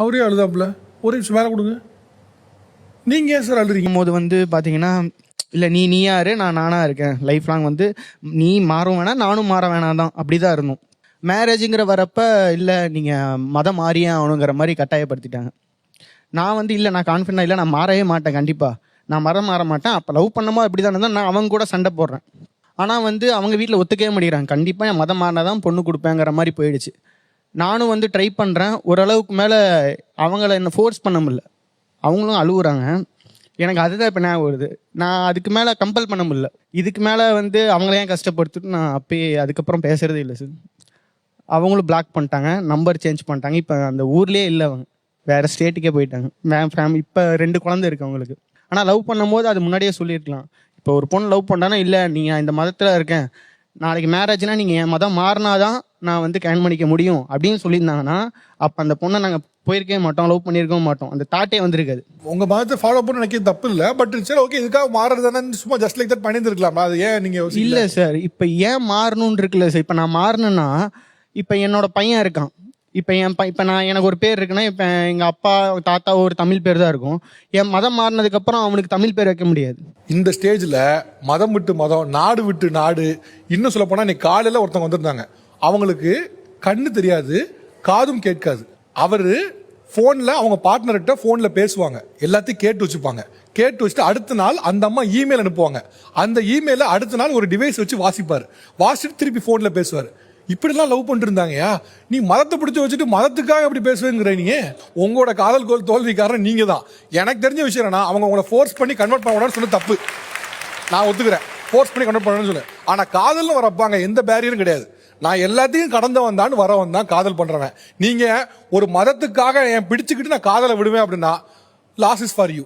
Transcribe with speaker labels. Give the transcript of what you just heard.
Speaker 1: அவரே அழுதாப்புல. ஒரு நிமிஷம் மேலே கொடுங்க. நீங்கள் ஏன் சார் அழுறீங்க
Speaker 2: போது வந்து பார்த்தீங்கன்னா இல்லை நீ நீ யாரு? நான் நானா இருக்கேன். லைஃப் லாங் வந்து நீ மாறும் வேணாம் நானும் மாற வேணாம் தான் அப்படி தான் இருந்தோம். மேரேஜுங்கிற வரப்ப இல்லை நீங்கள் மதம் மாறியே ஆகணுங்கிற மாதிரி கட்டாயப்படுத்திட்டாங்க. நான் வந்து இல்லை நான் கான்ஃபிடண்டாக இல்லை நான் மாறவே மாட்டேன் கண்டிப்பாக நான் மரம் மாற மாட்டேன். அப்போ லவ் பண்ணமா? அப்படி தான் இருந்தால் நான் அவங்க கூட சண்டை போடுறேன். ஆனால் வந்து அவங்க வீட்டில் ஒத்துக்கவே மாட்டேங்கிறாங்க. கண்டிப்பாக என் மதம் மாறினா தான் பொண்ணு கொடுப்பேங்கிற மாதிரி போயிடுச்சு. நானும் வந்து ட்ரை பண்ணுறேன் ஓரளவுக்கு மேலே அவங்கள என்ன ஃபோர்ஸ் பண்ண முடியல. அவங்களும் அழுகுறாங்க எனக்கு அதுதான் இப்போ ஞாபகம் வருது. நான் அதுக்கு மேலே கம்பல் பண்ண முடியல. இதுக்கு மேலே வந்து அவங்கள ஏன் கஷ்டப்படுத்திட்டு நான் அப்பயே அதுக்கப்புறம் பேசுகிறதே இல்லை சார் அவங்களும் பிளாக் பண்ணிட்டாங்க. நம்பர் சேஞ்ச் பண்ணிட்டாங்க. இப்போ அந்த ஊர்லேயே இல்லை அவங்க. வேறு ஸ்டேட்டுக்கே போயிட்டாங்க. மேம் ஃபேமிலி இப்போ ரெண்டு குழந்தை இருக்குது அவங்களுக்கு. ஆனால் லவ் பண்ணும்போது அது முன்னாடியே சொல்லியிருக்கலாம். இப்போ ஒரு பொண்ணு லவ் பண்ணானா இல்லை நீங்கள் இந்த மதத்தில் இருக்கேன். நாளைக்கு மேரேஜ்னா நீங்கள் என் மதம் மாறினாதான் நான் வந்து கேன் பண்ணிக்க முடியும் அப்படின்னு சொல்லியிருந்தாங்கன்னா அப்போ அந்த பொண்ணை நாங்கள் போயிருக்கவே மாட்டோம் லவ் பண்ணியிருக்கவும் மாட்டோம். அந்த தாட்டே வந்திருக்காது.
Speaker 1: உங்கள் மதத்தை ஃபாலோ பண்ண நினைக்கிறது தப்பு இல்லை. பட் சரி ஓகே இதுக்காக மாறுறது தானே சும்மா ஜஸ்ட் லைக் தட் பண்ணியிருந்துருக்கலாம் அது ஏன் நீங்கள்
Speaker 2: இல்ல சார் இப்ப ஏன் மாறணும்னு இருக்குல்ல சார் இப்ப நான் மாறணும்னா இப்ப என்னோட பையன் இருக்கான். இப்போ என் பை இப்போ நான் எனக்கு ஒரு பேர் இருக்குன்னா இப்போ எங்கள் அப்பா தாத்தா ஒரு தமிழ் பேர் தான் இருக்கும். என் மதம் மாறினதுக்கப்புறம் அவனுக்கு தமிழ் பேர் வைக்க முடியாது.
Speaker 1: இந்த ஸ்டேஜில் மதம் விட்டு மதம் நாடு விட்டு நாடு இன்னும் சொல்ல போனால் இன்னைக்கு காலையில் ஒருத்தவங்க வந்திருந்தாங்க. அவங்களுக்கு கண்ணு தெரியாது காதும் கேட்காது. அவர் ஃபோனில் அவங்க பார்ட்னர்கிட்ட ஃபோனில் பேசுவாங்க. எல்லாத்தையும் கேட்டு வச்சுப்பாங்க. கேட்டு வச்சுட்டு அடுத்த நாள் அந்த அம்மா இமெயில் அனுப்புவாங்க. அந்த இமெயிலை அடுத்த நாள் ஒரு டிவைஸ் வச்சு வாசிப்பார். வாசிட்டு திருப்பி ஃபோனில் பேசுவார். இப்படிலாம் லவ் பண்ணிருந்தாங்கயா? நீ மதத்தை பிடிச்சி வச்சுட்டு மதத்துக்காக அப்படி பேசுவேங்கிற நீ. உங்களோட காதல் கோல் தோல்விக்காரன் நீங்க தான் எனக்கு தெரிஞ்ச விஷயம் என்னன்னா அவங்க உங்களை ஃபோர்ஸ் பண்ணி கன்வெர்ட் பண்ண கூடாதுன்னு சொல்லி தப்பு. நான் ஒத்துக்கிறேன். ஃபோர்ஸ் பண்ணி கன்வெர்ட் பண்ணணும்னு சொல்லு. ஆனால் காதல்னு வரப்பாங்க எந்த பேரியரும் கிடையாது. நான் எல்லாத்தையும் கடந்து வந்தான்னு வர வந்தான் காதல் பண்றவன். நீங்க ஒரு மதத்துக்காக என் பிடிச்சுக்கிட்டு நான் காதலை விடுவேன் அப்படின்னா லாஸ் இஸ் ஃபார் யூ